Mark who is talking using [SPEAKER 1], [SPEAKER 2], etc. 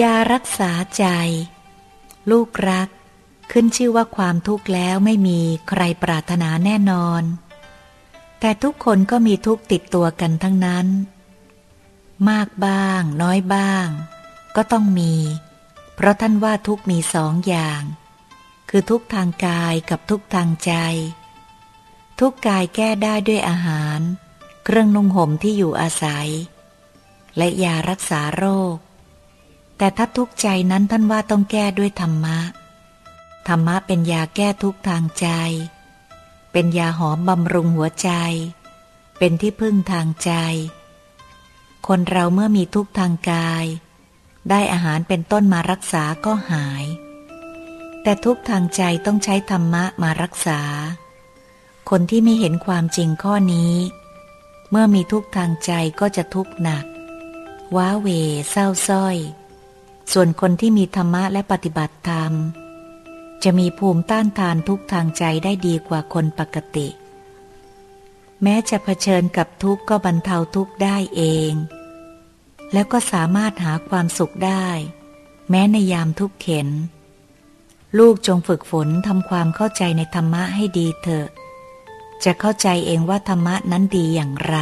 [SPEAKER 1] ยารักษาใจ ลูกรัก ขึ้นชื่อว่าความทุกข์แล้วไม่มีใครปรารถนาแน่นอน แต่ทุกคนก็มีทุกข์ติดตัวกันทั้งนั้น มากบ้าง น้อยบ้าง ก็ต้องมี เพราะท่านว่าทุกมีสองอย่าง คือทุกทางกายกับทุกทางใจ ทุกกายแก้ได้ด้วยอาหาร เครื่องนุ่งห่มที่อยู่อาศัย และยารักษาโรค แต่ถ้าทุกใจนั้นท่านว่าต้องแก้ด้วยธรรมะ ธรรมะเป็นยาแก้ทุกทางใจ เป็นยาหอมบำรุงหัวใจ เป็นที่พึ่งทางใจ คนเราเมื่อมีทุกทางกาย ได้อาหารเป็นต้นมารักษาก็หาย แต่ทุกทางใจต้องใช้ธรรมะมารักษา คนที่ไม่เห็นความจริงข้อนี้ เมื่อมีทุกทางใจก็จะทุกข์หนัก ว้าเหวเศร้าส้อย ส่วนคนที่มีธรรมะและปฏิบัติธรรม จะมีภูมิต้านทานทุกทางใจได้ดีกว่าคนปกติ แม้จะเผชิญกับทุกข์ก็บรรเทาทุกข์ได้เอง แล้วก็สามารถหาความสุขได้ แม้ในยามทุกข์เข็น ลูกจงฝึกฝนทำความเข้าใจในธรรมะให้ดีเถอะ จะเข้าใจเองว่าธรรมะนั้นดีอย่างไร